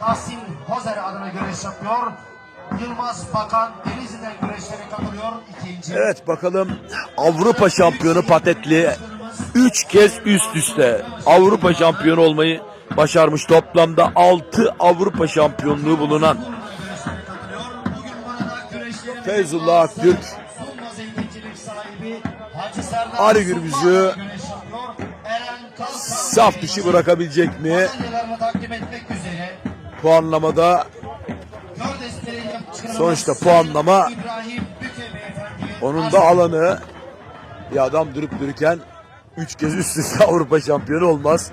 Tahsin Hozer adına güreş yapıyor. Yılmaz Bakan Denizli'den güreşlere katılıyor. İkinci. Evet bakalım Avrupa şampiyonu Patetli 3 kez üst üste Avrupa şampiyonu olmayı başarmış. Toplamda 6 Avrupa şampiyonluğu bulunan Feyzullah Aktürk Ali Gürbüz'ü saf dışı bırakabilecek mi? Puanlamada Sonuçta puanlama onun da alanı bir adam durup dururken 3 kez üst üste Avrupa şampiyonu olmaz.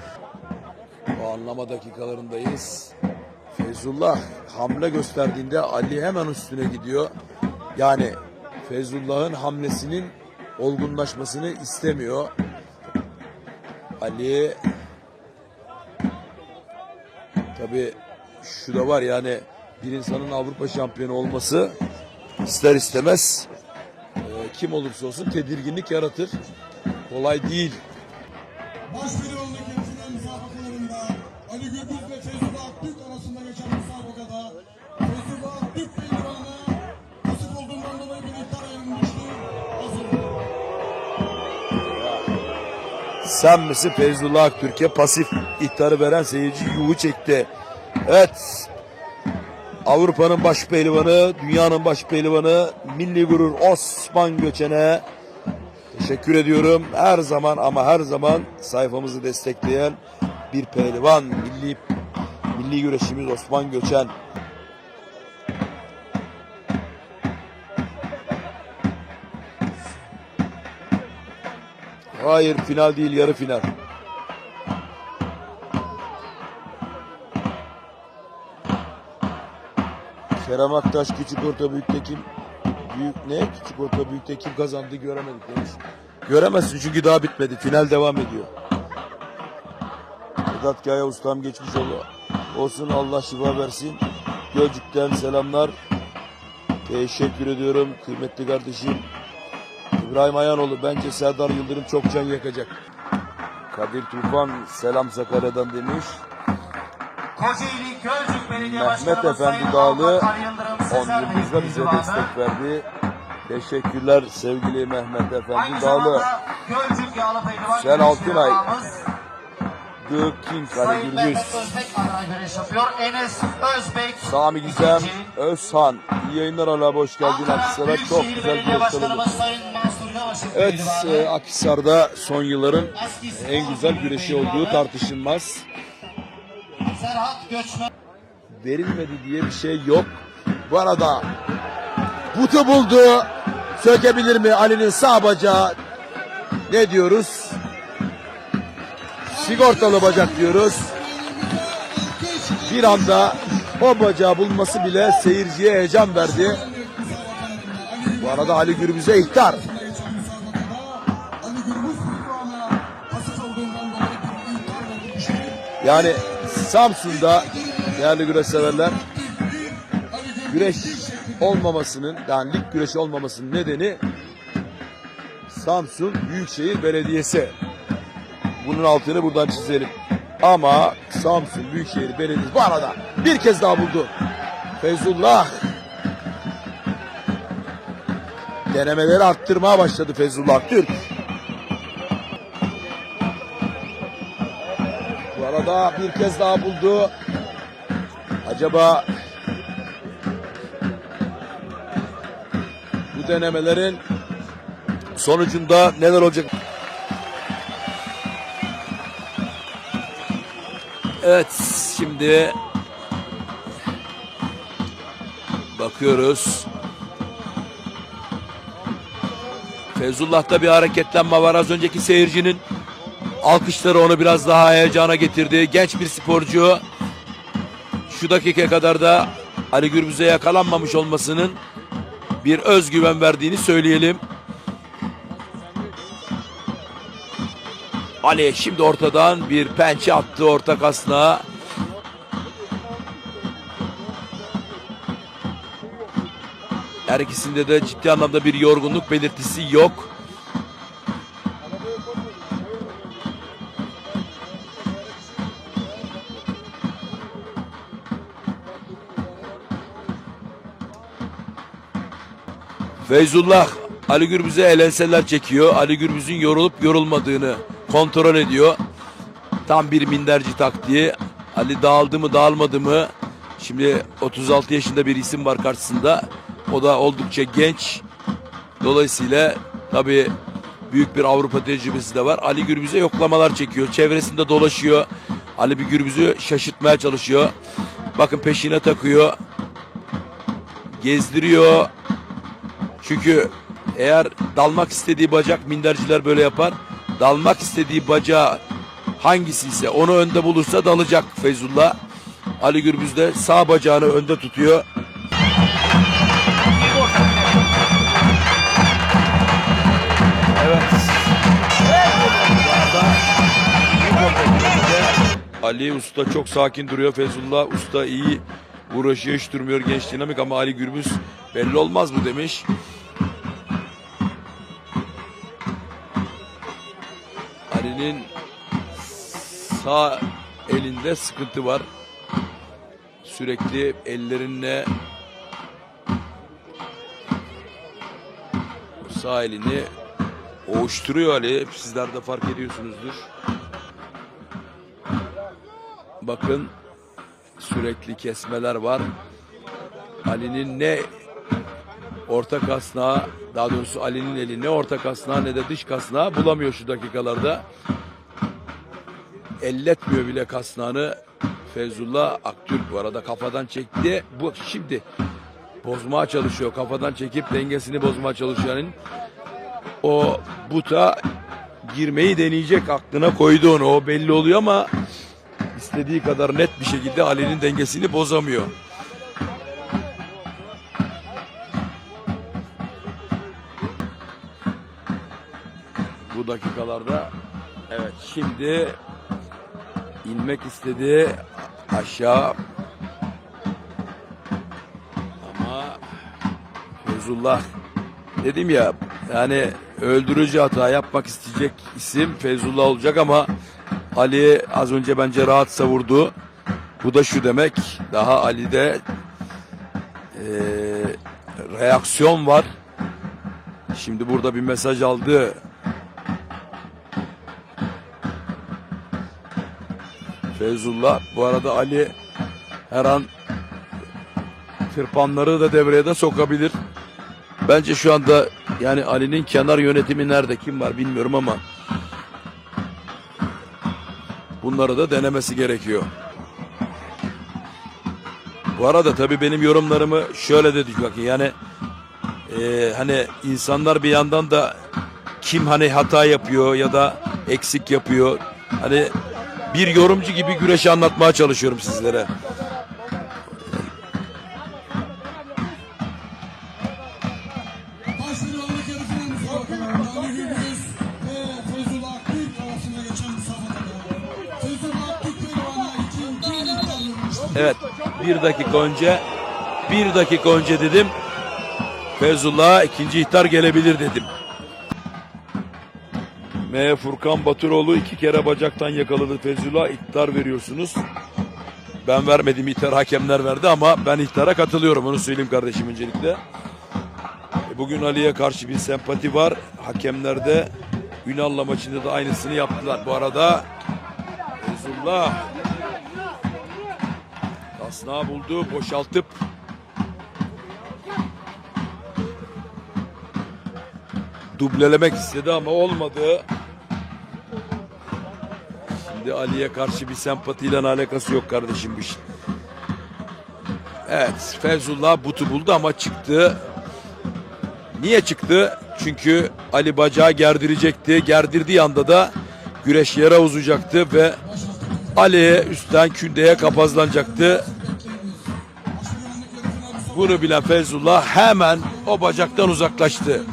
Puanlama dakikalarındayız. Feyzullah hamle gösterdiğinde Ali hemen üstüne gidiyor. Yani Feyzullah'ın hamlesinin olgunlaşmasını istemiyor. Ali tabi şu da var yani bir insanın Avrupa şampiyonu olması ister istemez e, kim olursa olsun tedirginlik yaratır. Kolay değil. Başveri yolunda gelişilen müsabakalarında Ali Gürbüz ve Feyzullah Aktürk arasında geçen müsabakada Feyzullah Aktürk pehlivanına nasip olduğundan dolayı bir ihtar ayrılmıştı. Sen misin Feyzullah Aktürk'e pasif ihtarı veren seyirci yuhu çekti. Evet. Avrupa'nın baş pehlivanı, dünyanın baş pehlivanı, milli gurur Osman Göçen'e teşekkür ediyorum. Her zaman ama her zaman sayfamızı destekleyen bir pehlivan, milli milli güreşimiz Osman Göçen. Hayır final değil yarı final. Kerem Aktaş küçük orta büyükte kim? Büyük ne? Küçük orta büyükte kim kazandı göremedik demiş. Göremezsin çünkü daha bitmedi. Final devam ediyor. Vedat Kaya ustam geçmiş oldu. Olsun Allah şifa versin. Gölcük'ten selamlar. Teşekkür ediyorum kıymetli kardeşim. İbrahim Ayanoğlu bence Serdar Yıldırım çok can yakacak. Kadir Tufan selam Sakarya'dan demiş. Kocaeli Gölcük Belediye Mehmet Başkanımız Efendi Sayın Dağlı Altan Yıldırım 10 Sezer bize ünvanı. destek verdi. Teşekkürler sevgili Mehmet Efendi Aynı Dağlı. zamanda Gölcük Yağlı Pehlivan Güreşi Altınay. The King Ali Sayın Gürbüz. Mehmet Özbek adına güreş yapıyor. Enes Özbek. Sami Gizem ikinci. Özhan. İyi yayınlar hala hoş geldin Ankara. Çok Büyükşehir güzel Belediye bir Başkanımız oldu. Sayın Mansur Yavaş'ın Evet pehlivanı. e, Akhisar'da son yılların en güzel güreşi olduğu tartışılmaz. Serhat Göçmen. verilmedi diye bir şey yok. Bu arada butu buldu. Sökebilir mi Ali'nin sağ bacağı? Ne diyoruz? Sigortalı bacak diyoruz. Bir anda o bacağı bulması bile seyirciye heyecan verdi. Bu arada Ali Gürbüz'e ihtar. Yani Samsun'da değerli güreş severler güreş olmamasının yani lig güreşi olmamasının nedeni Samsun Büyükşehir Belediyesi. Bunun altını buradan çizelim. Ama Samsun Büyükşehir Belediyesi bu arada bir kez daha buldu. Feyzullah denemeleri arttırmaya başladı Feyzullah Türk. Arada bir kez daha buldu. Acaba bu denemelerin sonucunda neler olacak? Evet şimdi bakıyoruz. Feyzullah'ta bir hareketlenme var. Az önceki seyircinin alkışları onu biraz daha heyecana getirdi. Genç bir sporcu şu dakika kadar da Ali Gürbüz'e yakalanmamış olmasının bir özgüven verdiğini söyleyelim. Ali şimdi ortadan bir pençe attı orta kasnağa. Her ikisinde de ciddi anlamda bir yorgunluk belirtisi yok. Feyzullah Ali Gürbüz'e elenseler çekiyor. Ali Gürbüz'ün yorulup yorulmadığını kontrol ediyor. Tam bir minderci taktiği. Ali dağıldı mı dağılmadı mı? Şimdi 36 yaşında bir isim var karşısında. O da oldukça genç. Dolayısıyla tabii büyük bir Avrupa tecrübesi de var. Ali Gürbüz'e yoklamalar çekiyor. Çevresinde dolaşıyor. Ali bir Gürbüz'ü şaşırtmaya çalışıyor. Bakın peşine takıyor. Gezdiriyor. Çünkü eğer dalmak istediği bacak minderciler böyle yapar. Dalmak istediği bacağı hangisi ise onu önde bulursa dalacak Feyzullah. Ali Gürbüz de sağ bacağını önde tutuyor. Evet. Ali Usta çok sakin duruyor. Feyzullah Usta iyi uğraşıyor hiç durmuyor genç dinamik ama Ali Gürbüz belli olmaz mı demiş. Ali'nin sağ elinde sıkıntı var. Sürekli ellerinle sağ elini ovuşturuyor Ali. Sizler de fark ediyorsunuzdur. Bakın sürekli kesmeler var. Ali'nin ne orta kasnağı daha doğrusu Ali'nin eli ne orta kasnağı ne de dış kasnağı bulamıyor şu dakikalarda. Elletmiyor bile kasnağını Feyzullah Aktürk bu arada kafadan çekti. Bu şimdi bozmaya çalışıyor. Kafadan çekip dengesini bozmaya. Yani o buta girmeyi deneyecek aklına koydu onu. O belli oluyor ama istediği kadar net bir şekilde Ali'nin dengesini bozamıyor. Dakikalarda evet şimdi inmek istedi aşağı ama Feyzullah dedim ya yani öldürücü hata yapmak isteyecek isim Feyzullah olacak ama Ali az önce bence rahat savurdu. Bu da şu demek daha Ali'de eee, reaksiyon var. Şimdi burada bir mesaj aldı. Feyzullah. Bu arada Ali her an tırpanları da devreye de sokabilir. Bence şu anda yani Ali'nin kenar yönetimi nerede kim var bilmiyorum ama bunları da denemesi gerekiyor. Bu arada tabii benim yorumlarımı şöyle dedik bakın yani eee, hani insanlar bir yandan da kim hani hata yapıyor ya da eksik yapıyor hani bir yorumcu gibi güreşi anlatmaya çalışıyorum sizlere. Evet bir dakika önce bir dakika önce dedim Feyzullah'a ikinci ihtar gelebilir dedim. M. Furkan Baturoğlu iki kere bacaktan yakaladı Feyzullah ihtar veriyorsunuz. Ben vermedim ihtar hakemler verdi ama ben ihtara katılıyorum onu söyleyeyim kardeşim öncelikle. E, Bugün Ali'ye karşı bir sempati var. Hakemler de Ünal'la maçında da aynısını yaptılar. Bu arada Feyzullah Kasnağı buldu boşaltıp dublelemek istedi ama olmadı. Şimdi Ali'ye karşı bir sempatiyle alakası yok kardeşim bu işin. Evet Fevzullah butu buldu ama çıktı. Niye çıktı? Çünkü Ali bacağı gerdirecekti. Gerdirdiği anda da güreş yere uzayacaktı ve Ali üstten kündeye kapazlanacaktı. Bunu bilen Feyzullah hemen o bacaktan uzaklaştı.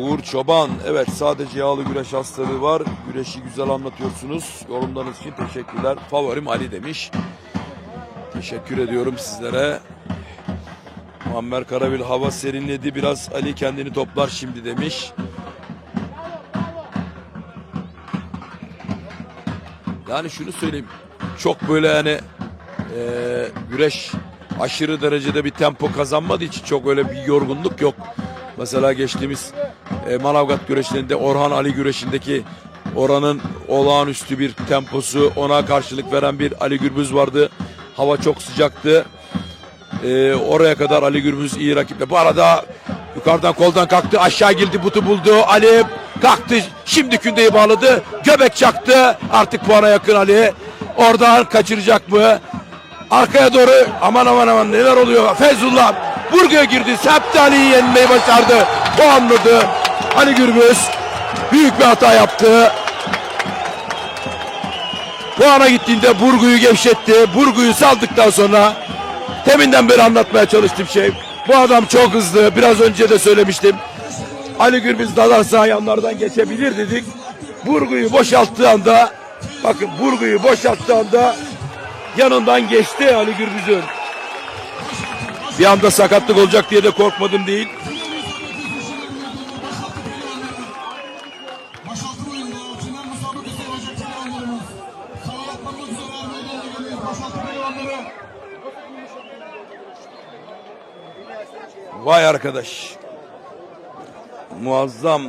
Uğur Çoban. Evet sadece yağlı güreş hastalığı var. Güreşi güzel anlatıyorsunuz. Yorumlarınız için teşekkürler. Favorim Ali demiş. Teşekkür ediyorum sizlere. Muammer Karabil hava serinledi. Biraz Ali kendini toplar şimdi demiş. Yani şunu söyleyeyim. Çok böyle yani e, güreş aşırı derecede bir tempo kazanmadığı için çok öyle bir yorgunluk yok. Mesela geçtiğimiz e, Manavgat güreşlerinde Orhan Ali güreşindeki oranın olağanüstü bir temposu ona karşılık veren bir Ali Gürbüz vardı. Hava çok sıcaktı. E, oraya kadar Ali Gürbüz iyi rakiple. Bu arada yukarıdan koldan kalktı aşağı girdi butu buldu. Ali kalktı şimdi kündeyi bağladı. Göbek çaktı artık puana yakın Ali. Oradan kaçıracak mı? Arkaya doğru aman aman aman neler oluyor. Feyzullah burguya girdi. Septi Ali'yi yenmeyi başardı. Puanladı. Ali Gürbüz büyük bir hata yaptı. Puana gittiğinde Burgu'yu gevşetti. Burgu'yu saldıktan sonra teminden beri anlatmaya çalıştığım şey. Bu adam çok hızlı. Biraz önce de söylemiştim. Ali Gürbüz dalarsa yanlardan geçebilir dedik. Burgu'yu boşalttığı anda bakın Burgu'yu boşalttığı anda yanından geçti Ali Gürbüz'ün. Bir anda sakatlık olacak diye de korkmadım değil. Vay arkadaş. Muazzam